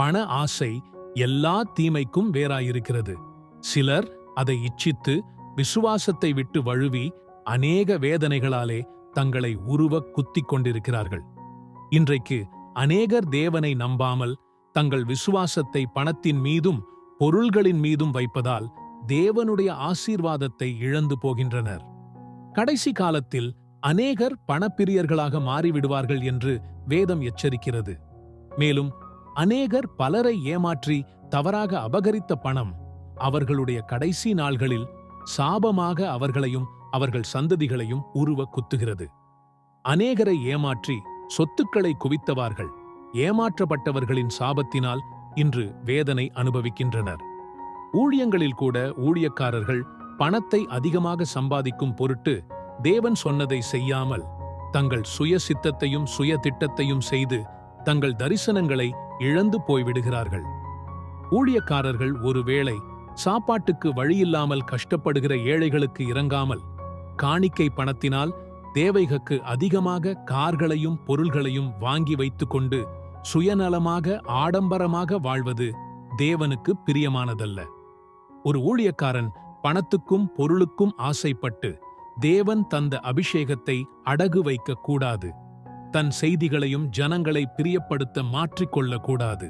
பண ஆசை எல்லா தீமைக்கும் வேறாயிருக்கிறது. சிலர் அதை இச்சித்து விசுவாசத்தை விட்டு வழுவி அநேக வேதனைகளாலே தங்களை உருவக் குத்திக் கொண்டிருக்கிறார்கள். இன்றைக்கு அநேகர் தேவனை நம்பாமல் தங்கள் விசுவாசத்தை பணத்தின் மீதும் பொருள்களின் மீதும் வைப்பதால் தேவனுடைய ஆசீர்வாதத்தை இழந்து போகின்றனர். கடைசி காலத்தில் அநேகர் பணப்பிரியர்களாக மாறிவிடுவார்கள் என்று வேதம் எச்சரிக்கிறது. மேலும் அநேகர் பலரை ஏமாற்றி தவறாக அபகரித்த பணம் அவர்களுடைய கடைசி நாள்களில் சாபமாக அவர்களையும் அவர்கள் சந்ததிகளையும் உருவ குத்துகிறது. அநேகரை ஏமாற்றி சொத்துக்களை குவித்தவார்கள். ஏமாற்றப்பட்டவர்களின் சாபத்தினால் இன்று வேதனை அனுபவிக்கின்றனர். ஊழியங்களில் கூட ஊழியக்காரர்கள் பணத்தை அதிகமாக சம்பாதிக்கும் பொருட்டு தேவன் சொன்னதை செய்யாமல் தங்கள் சுய சித்தத்தையும் சுய திட்டத்தையும் செய்து தங்கள் தரிசனங்களை இழந்து போய்விடுகிறார்கள். ஊழியக்காரர்கள் ஒருவேளை சாப்பாட்டுக்கு வழியில்லாமல் கஷ்டப்படுகிற ஏழைகளுக்கு இறங்காமல் காணிக்கை பணத்தினால் தேவைகளுக்கு அதிகமாக கார்களையும் பொருள்களையும் வாங்கி வைத்துக்கொண்டு சுயநலமாக ஆடம்பரமாக வாழ்வது தேவனுக்கு பிரியமானதல்ல. ஒரு ஊழியக்காரன் பணத்துக்கும் பொருளுக்கும் ஆசைப்பட்டு தேவன் தந்த அபிஷேகத்தை அடகு வைக்க கூடாது தன் செய்திகளையும் ஜனங்களை பிரியப்படுத்த மாற்றிக்கொள்ளக்கூடாது.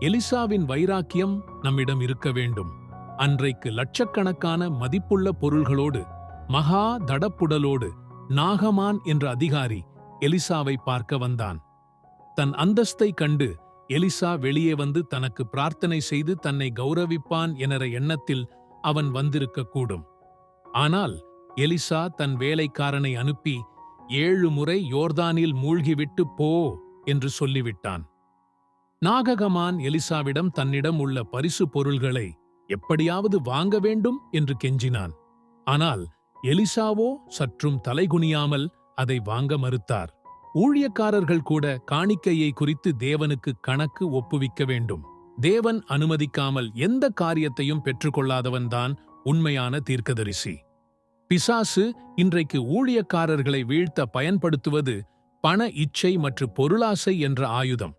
எலிசாவின் வைராக்கியம் நம்மிடம் இருக்க வேண்டும். அன்றைக்கு லட்சக்கணக்கான மதிப்புள்ள பொருள்களோடு மகா தடப்புடலோடு நாகமான் என்ற அதிகாரி எலிசாவை பார்க்க வந்தான். தன் அந்தஸ்தை கண்டு எலிசா வெளியே வந்து தனக்கு பிரார்த்தனை செய்து தன்னை கௌரவிப்பான் என்ற எண்ணத்தில் அவன் வந்திருக்கக்கூடும். ஆனால் எலிசா தன் வேலைக்காரனை அனுப்பி ஏழு முறை யோர்தானில் மூழ்கிவிட்டு போ என்று சொல்லிவிட்டான். நாககமான் எலிசாவிடம் தன்னிடம் உள்ள பரிசு பொருள்களை எப்படியாவது வாங்க வேண்டும் என்று கெஞ்சினான். ஆனால் எலிசாவோ சற்றும் தலைகுனியாமல் அதை வாங்க மறுத்தார். ஊழியக்காரர்கள் கூட காணிக்கையை குறித்து தேவனுக்கு கணக்கு ஒப்புவிக்க வேண்டும். தேவன் அனுமதிக்காமல் எந்த காரியத்தையும் பெற்றுக்கொள்ளாதவன்தான் உண்மையான தீர்க்கதரிசி. பிசாசு இன்றைக்கு ஊழியக்காரர்களை வீழ்த்த பயன்படுத்துவது பண இச்சை மற்றும் பொருளாசை என்ற ஆயுதம்.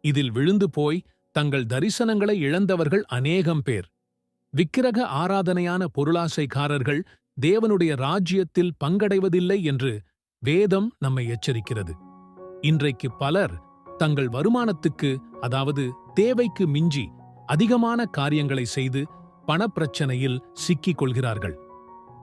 இதில் விழுந்து போய் தங்கள் தரிசனங்களை இழந்தவர்கள் அநேகம் பேர். விக்கிரக ஆராதனையான பொருளாசைக்காரர்கள் தேவனுடைய ராஜ்யத்தில் பங்கடைவதில்லை என்று வேதம் நம்மை எச்சரிக்கிறது. இன்றைக்கு பலர் தங்கள் வருமானத்துக்கு அதாவது தேவைக்கு மிஞ்சி அதிகமான காரியங்களை செய்து பணப்பிரச்சனையில் சிக்கிக் கொள்கிறார்கள்.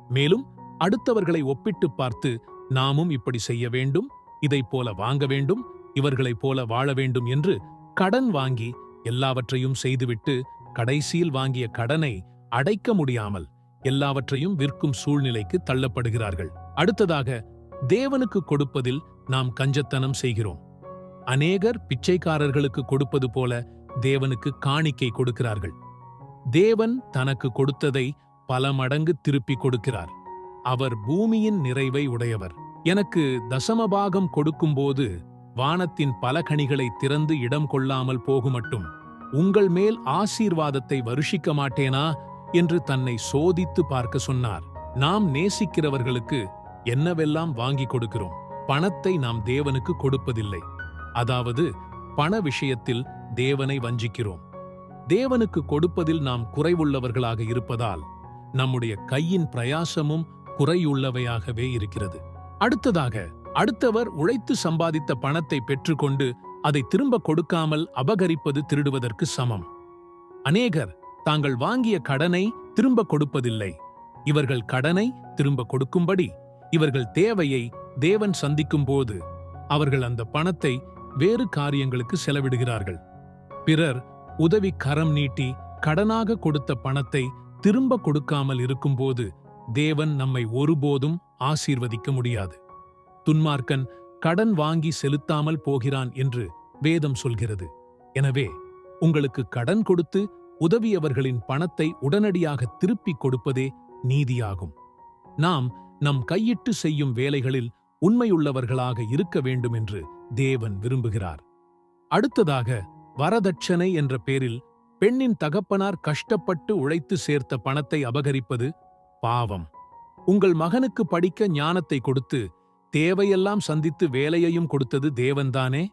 மேலும் அடுத்தவர்களை ஒப்பிட்டு பார்த்து நாமும் இப்படி செய்ய வேண்டும் இதைப் போல வாங்க வேண்டும் இவர்களைப் போல வாழ வேண்டும் என்று கடன் வாங்கி எல்லாவற்றையும் செய்துவிட்டு கடைசியில் வாங்கிய கடனை அடைக்க முடியாமல் எல்லாவற்றையும் விற்கும் சூழ்நிலைக்கு தள்ளப்படுகிறார்கள். அடுத்ததாக தேவனுக்கு கொடுப்பதில் நாம் கஞ்சத்தனம் செய்கிறோம். அநேகர் பிச்சைக்காரர்களுக்கு கொடுப்பது போல தேவனுக்கு காணிக்கை கொடுக்கிறார்கள். தேவன் தனக்கு கொடுத்ததை பல மடங்கு திருப்பிக் கொடுக்கிறார். அவர் பூமியின் நிறைவை உடையவர். எனக்கு தசமபாகம் கொடுக்கும்போது வானத்தின் பல கனிகளை திறந்து இடம் கொள்ளாமல் போகுமட்டும். உங்கள் மேல் ஆசீர்வாதத்தை வருஷிக்க மாட்டேனா? என்று தன்னை சோதித்து பார்க்க சொன்னார். நாம் நேசிக்கிறவர்களுக்கு என்னவெல்லாம் வாங்கி கொடுக்கிறோம்? பணத்தை நாம் தேவனுக்கு கொடுப்பதில்லை. அதாவது பண விஷயத்தில் தேவனை வஞ்சிக்கிறோம். தேவனுக்கு கொடுப்பதில் நாம் குறைவுள்ளவர்களாக இருப்பதால் நம்முடைய கையின் பிரயாசமும் குறையுள்ளவையாகவே இருக்கிறது. அடுத்ததாக அடுத்தவர் உழைத்து சம்பாதித்த பணத்தை பெற்றுக்கொண்டு அதை திரும்ப கொடுக்காமல் அபகரிப்பது திருடுவதற்கு சமம். அநேகர் தாங்கள் வாங்கிய கடனை திரும்ப கொடுப்பதில்லை. இவர்கள் கடனை திரும்ப கொடுக்கும்படி இவர்கள் தேவையை தேவன் சந்திக்கும் போது அவர்கள் அந்த பணத்தை வேறு காரியங்களுக்கு செலவிடுகிறார்கள். பிறர் உதவி கரம் நீட்டி கடனாக கொடுத்த பணத்தை திரும்ப கொடுக்காமல் இருக்கும்போது தேவன் நம்மை ஒருபோதும் ஆசீர்வதிக்க முடியாது. துன்மார்க்கன் கடன் வாங்கி செலுத்தாமல் போகிறான் என்று வேதம் சொல்கிறது. எனவே உங்களுக்கு கடன் கொடுத்து உதவியவர்களின் பணத்தை உடனடியாக திருப்பிக் கொடுப்பதே நீதியாகும். நாம் நம் கையிட்டு செய்யும் வேலைகளில் உண்மையுள்ளவர்களாக இருக்க வேண்டும் என்று தேவன் விரும்புகிறார். அடுத்ததாக வரதட்சணை என்ற பேரில் பெண்ணின் தகப்பனார் கஷ்டப்பட்டு உழைத்து சேர்த்த பணத்தை அபகரிப்பது பாவம். உங்கள் மகனுக்கு படிக்க ஞானத்தை கொடுத்து தேவையெல்லாம் சந்தித்து வேலையையும் கொடுத்தது தேவன்தானே?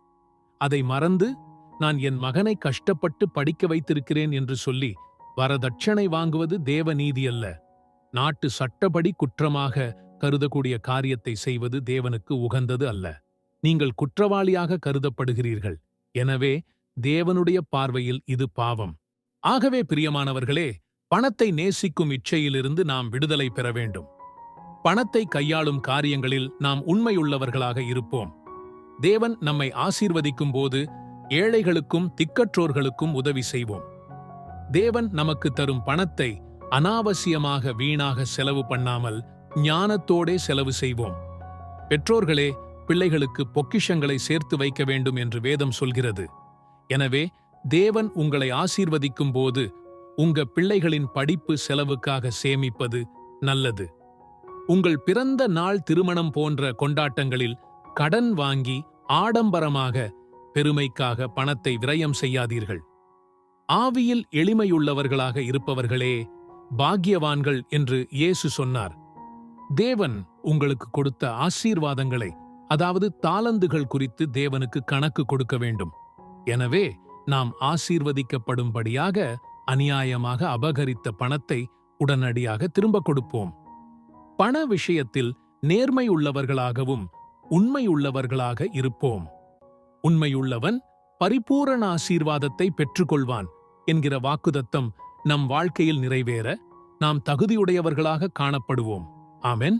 அதை மறந்து நான் என் மகனை கஷ்டப்பட்டு படிக்க வைத்திருக்கிறேன் என்று சொல்லி வரதட்சணை வாங்குவது தேவ அல்ல. நாட்டு சட்டப்படி குற்றமாக கருதக்கூடிய காரியத்தை செய்வது தேவனுக்கு உகந்தது அல்ல. நீங்கள் குற்றவாளியாக கருதப்படுகிறீர்கள். எனவே தேவனுடைய பார்வையில் இது பாவம். ஆகவே பிரியமானவர்களே பணத்தை நேசிக்கும் இச்சையிலிருந்து நாம் விடுதலை பெற வேண்டும். பணத்தை கையாளும் காரியங்களில் நாம் உண்மையுள்ளவர்களாக இருப்போம். தேவன் நம்மை ஆசீர்வதிக்கும் போது ஏழைகளுக்கும் திக்கற்றோர்களுக்கும் உதவி செய்வோம். தேவன் நமக்கு தரும் பணத்தை அனாவசியமாக வீணாக செலவு பண்ணாமல் ஞானத்தோடே செலவு செய்வோம். பெற்றோர்களே பிள்ளைகளுக்கு பொக்கிஷங்களை சேர்த்து வைக்க வேண்டும் என்று வேதம் சொல்கிறது. எனவே தேவன் உங்களை ஆசீர்வதிக்கும் போது உங்க பிள்ளைகளின் படிப்பு செலவுக்காக சேமிப்பது நல்லது. உங்கள் பிறந்த நாள் திருமணம் போன்ற கொண்டாட்டங்களில் கடன் வாங்கி ஆடம்பரமாக பெருமைக்காக பணத்தை விரயம் செய்யாதீர்கள். ஆவியில் எளிமையுள்ளவர்களாக இருப்பவர்களே பாக்கியவான்கள் என்று இயேசு சொன்னார். தேவன் உங்களுக்கு கொடுத்த ஆசீர்வாதங்களை அதாவது தாளந்துகள் குறித்து தேவனுக்கு கணக்கு கொடுக்க வேண்டும். எனவே நாம் ஆசீர்வதிக்கப்படும்படியாக அநியாயமாக அபகரித்த பணத்தை உடனடியாக திரும்ப கொடுப்போம். பண விஷயத்தில் நேர்மை உள்ளவர்களாகவும் உண்மையுள்ளவர்களாக இருப்போம். உண்மையுள்ளவன் பரிபூரண ஆசீர்வாதத்தை பெற்றுக்கொள்வான் என்கிற வாக்குதத்தம் நம் வாழ்க்கையில் நிறைவேற நாம் தகுதியுடையவர்களாக காணப்படுவோம். ஆமென்.